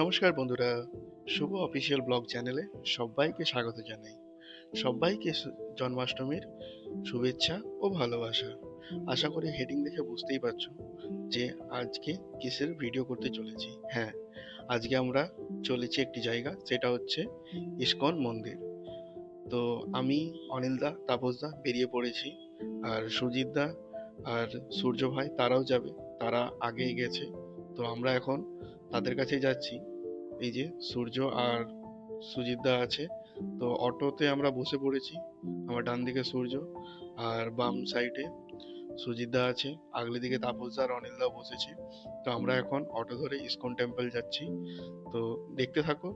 নমস্কার বন্ধুরা, শুভ official blog চ্যানেলে সবাইকে স্বাগত জানাই। সবাইকে জন্মাষ্টমীর শুভেচ্ছা ও ভালোবাসা। আশা করি হেডিং দেখে বুঝতেই পারছ যে আজকে কিসের ভিডিও করতে চলেছি। হ্যাঁ আজকে আমরা চলেছি একটি জায়গা, সেটা হচ্ছে ইস্কন মন্দির। তো আমি অনিলদা তাপসদা বেরিয়ে পড়েছি, আর সুজিতদা আর সূর্য ভাই, তারাও যাবে, তারা আগেই গেছে। তো আমরা এখন তাদের কাছে যাচ্ছি। এই যে সূর্য আর সুজিতদা আছে, তো অটোতে আমরা বসে পড়েছি, আমার ডান দিকে সূর্য আর বাম সাইডে সুজিতদা আছে, আগলি দিকে তাপসদা আর অনিলদা বসেছে। তো আমরা এখন অটো ধরে ইসকন টেম্পল যাচ্ছি। তো দেখতে থাকো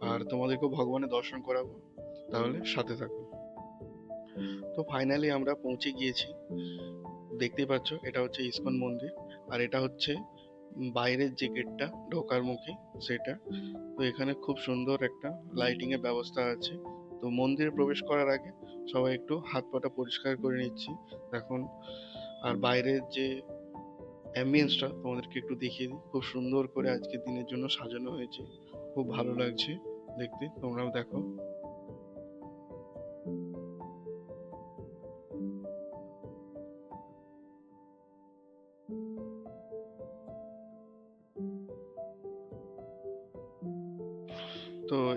আর তোমাদেরকেও ভগবানের দর্শন করাবো, তাহলে সাথে থাকো। তো ফাইনালি আমরা পৌঁছে গিয়েছি। দেখতেই পাচ্ছ, এটা হচ্ছে ইসকন মন্দির আর এটা হচ্ছে বাইরের যে গেটটা ঢোকার মুখে সেটা। তো এখানে খুব সুন্দর একটা লাইটিং এর ব্যবস্থা আছে। তো মন্দিরে প্রবেশ করার আগে সবাই একটু হাত পাটা পরিষ্কার করে নিচ্ছি। এখন আর বাইরের যে অ্যাম্বিয়েন্সটা তোমাদেরকে একটু দেখিয়ে দিই। খুব সুন্দর করে আজকে দিনের জন্য সাজানো হয়েছে। খুব ভালো লাগছে দেখতে। তোমরাও দেখো।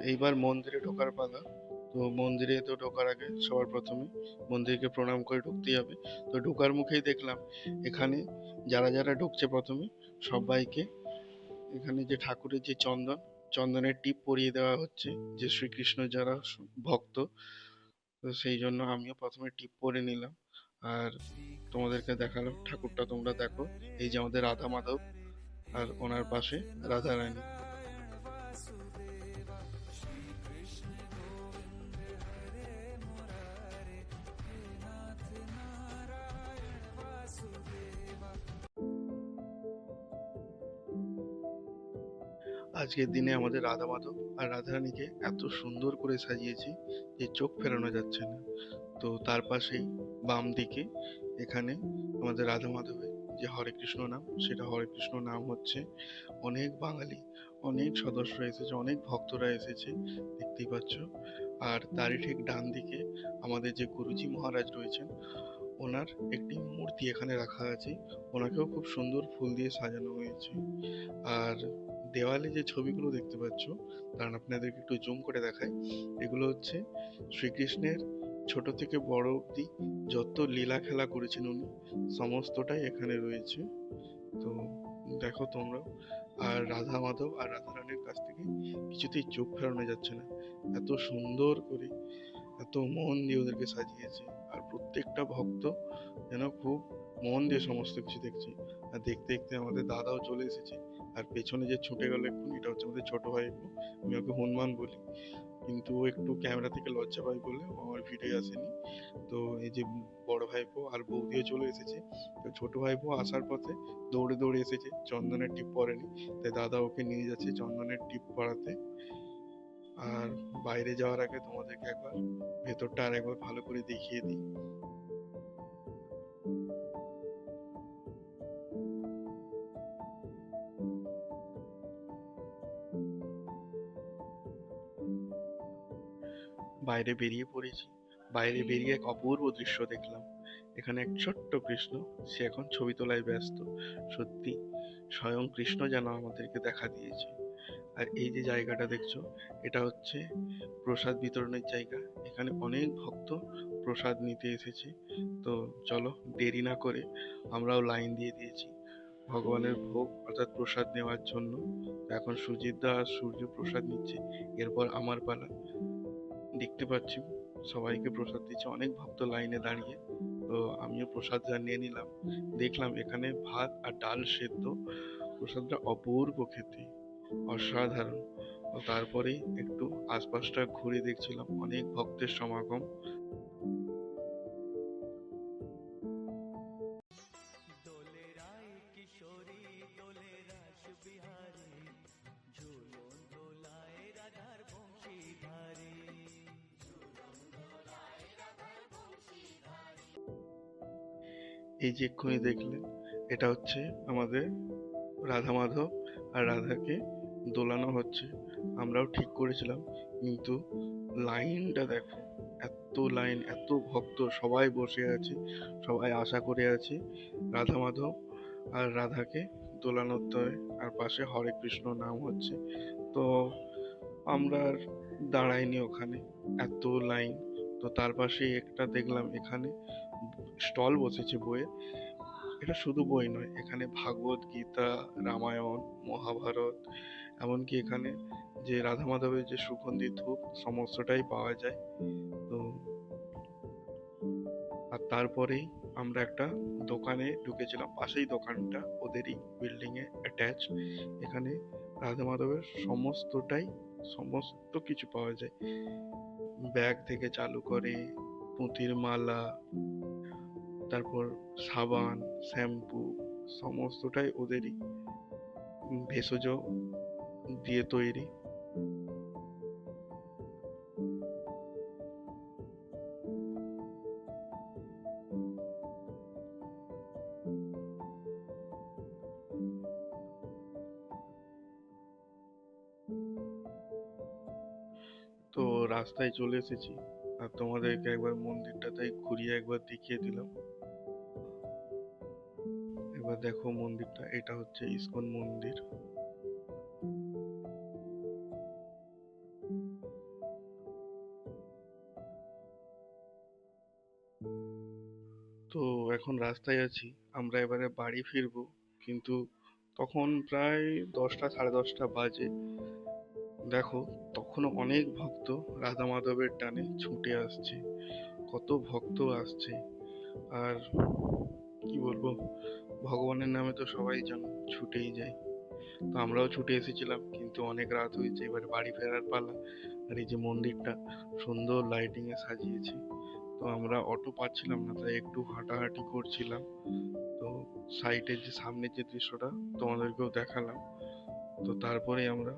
এইবার মন্দিরে ঢোকার পালা। তো মন্দিরে তো ঢোকার আগে সবার প্রথমে মন্দিরকে প্রণাম করে ঢুকতেই হবে। তো ঢোকার মুখেই দেখলাম এখানে যারা যারা ঢুকছে প্রথমে সবাইকে এখানে যে ঠাকুরের যে চন্দন, চন্দনের টিপ পরিয়ে দেওয়া হচ্ছে যে শ্রীকৃষ্ণ যারা ভক্ত, তো সেই জন্য আমিও প্রথমে টিপ পরে নিলাম। আর তোমাদেরকে দেখালাম, ঠাকুরটা তোমরা দেখো, এই যে আমাদের রাধা মাধব আর ওনার পাশে রাধা রানী। আজকের দিনে আমাদের রাধা মাধব আর রাধারানীকে এত সুন্দর করে সাজিয়েছি যে চোখ ফেরানো যাচ্ছে না। তো তার পাশেই বাম দিকে এখানে আমাদের রাধা মাধবের যে হরে কৃষ্ণ নাম, সেটা হরে কৃষ্ণ নাম হচ্ছে। অনেক বাঙালি, অনেক সদস্য এসেছে, অনেক ভক্তরা এসেছে, দেখতেই পাচ্ছ। আর তারই ঠিক ডান দিকে আমাদের যে গুরুজি মহারাজ রয়েছেন, ওনার একটি মূর্তি এখানে রাখা আছে। ওনাকেও খুব সুন্দর ফুল দিয়ে সাজানো হয়েছে। আর দেওয়ালে যে ছবিগুলো দেখতে পাচ্ছ, কারণ আপনাদেরকে একটু জুম করে দেখায় এগুলো হচ্ছে শ্রীকৃষ্ণের ছোট থেকে বড় অবধি যত লীলা খেলা করেছেন উনি, সমস্তটাই এখানে রয়েছে। তো দেখো তোমরা, আর রাধা মাধব আর রাধা রানীর কাছ থেকে কিছুতেই চোখ ফেরানো যাচ্ছে না। এত সুন্দর করে, এত মন দিয়ে ওদেরকে সাজিয়েছে, আর প্রত্যেকটা ভক্ত যেন খুব মন দিয়ে সমস্ত কিছু দেখছে। আর দেখতে দেখতে আমাদের দাদাও চলে এসেছে। আর পেছনে যে ছুটে গেল এক্ষুনি এটা হচ্ছে আমাদের ছোট ভাইপো আমি ওকে হনুমান বলি। কিন্তু ও একটু ক্যামেরা থেকে লজ্জা পাই বলে ও আমার ভিডিও আসেনি। তো এই যে বড় ভাইপো আর বৌদিও চলে এসেছে। তো ছোট ভাইপো আসার পথে দৌড়ে দৌড়ে এসেছে, চন্দনের টিপ পরেনি। তাই দাদা ওকে নিয়ে যাচ্ছে চন্দনের টিপ পরাতে। আর বাইরে যাওয়ার আগে তোমাদেরকে একবার ভেতরটা আর একবার ভালো করে দেখিয়ে দিই। বাইরে বেরিয়ে পড়েছি। বাইরে বেরিয়ে এক অপূর্ব দৃশ্য দেখলাম। এখানে এক ছোট্ট কৃষ্ণ সে এখন ছবি তোলায় ব্যস্ত। সত্যি স্বয়ং কৃষ্ণ যেন আমাদেরকে দেখা দিয়েছে। আর এই যে জায়গাটা দেখছ এটা হচ্ছে প্রসাদ বিতরণের জায়গা। এখানে অনেক ভক্ত প্রসাদ নিতে এসেছে। তো চলো দেরি না করে আমরাও লাইন দিয়ে দিয়েছি। ভগবানের ভোগ অর্থাৎ প্রসাদ নেওয়ার জন্য। এখন সুজিত দা আর সূর্য প্রসাদ নিচ্ছে। এরপর আমার পালা। দেখতে পাচ্ছি। সবাইকে প্রসাদ দিচ্ছে। অনেক ভক্ত লাইনে দাঁড়িয়ে। তো আমিও প্রসাদ জানিয়ে নিলাম। দেখলাম এখানে ভাত আর ডাল সেদ্ধ। প্রসাদটা অপূর্ব খেতে। অসাধারণ। তারপরেই একটু আশপাশটা ঘুরে দেখছিলাম। অনেক ভক্তের সমাগম। এই যে এক্ষুনি দেখলেন, এটা হচ্ছে আমাদের রাধা মাধব আর রাধাকে দোলানো হচ্ছে। আমরাও ঠিক করেছিলাম, কিন্তু লাইনটা দেখো, এত লাইন, এত ভক্ত সবাই বসে আছে, সবাই আশা করে আছে রাধা মাধব আর রাধাকে দোলানোর তরে আর পাশে হরে কৃষ্ণ নাম হচ্ছে। তো আমরা আর দাঁড়াইনি ওখানে, এত লাইন। তো তার পাশেই একটা দেখলাম এখানে স্টল বসেছে বইয়ের। এটা শুধু বই নয়, এখানে ভাগবত, গীতা, রামায়ণ, মহাভারত, এমনকি এখানে যে রাধা মাধবের যে সুগন্ধি ধূপ, সমস্তটাই পাওয়া যায়। তো আর তারপরেই আমরা একটা দোকানে ঢুকেছিলাম। পাশেই দোকানটা, ওদেরই বিল্ডিং এ অ্যাটাচ এখানে রাধা মাধবের সমস্তটাই, সমস্ত কিছু পাওয়া যায়। ব্যাগ থেকে চালু করে, পুঁতির মালা তারপর সাবান, শ্যাম্পু সমস্তটাই ওদেরই ভেষজ দিয়ে তৈরি। তো রাস্তায় চলে এসেছি। আর তোমাদেরকে একবার মন্দিরটা তাই ঘুরিয়ে একবার দেখিয়ে দিলাম। এবার দেখো মন্দিরটা, এটা হচ্ছে ইসকন মন্দির। তো এখন রাস্তায় আছি, আমরা এবারে বাড়ি ফিরবো, কিন্তু তখন প্রায় দশটা, সাড়ে দশটা বাজে। দেখো, তখনও অনেক ভক্ত রাধা মাধবের টানে ছুটে আসছে, কত ভক্ত আসছে। আর কি বলব? ভগবানের নামে তো সবাই যেন ছুটেই যায়। তো আমরাও ছুটে এসেছিলাম, কিন্তু অনেক রাত হয়েছে। এবার বাড়ি ফেরার পালা আর এই যে মন্দিরটা সুন্দর লাইটিং এ সাজিয়েছে। তো আমরা অটো পাচ্ছিলাম না, তাই একটু হাঁটাহাঁটি করছিলাম। তো সাইডের যে সামনের যে দৃশ্যটা তোমাদেরকেও দেখালাম। তো তারপরে আমরা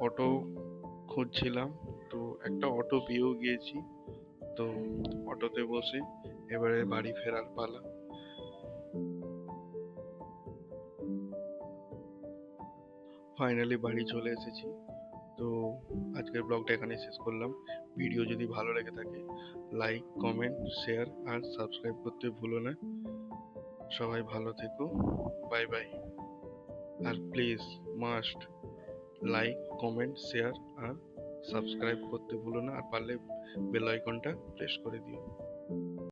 অটো খুঁজছিলাম। তো একটা অটো পেয়েও গিয়েছি। তো অটোতে বসে এবারে বাড়ি ফেরার পালা। ফাইনালি বাড়ি চলে এসেছি। তো আজকের ব্লগটা এখানে শেষ করলাম। ভিডিও যদি ভালো লেগে থাকে লাইক কমেন্ট শেয়ার আর সাবস্ক্রাইব করতে ভুলো না। সবাই ভালো থেকো। Bye bye R please must like comment share R subscribe করতে ভুলো না। আর পারলে বেল আইকনটা প্রেস করে দিও।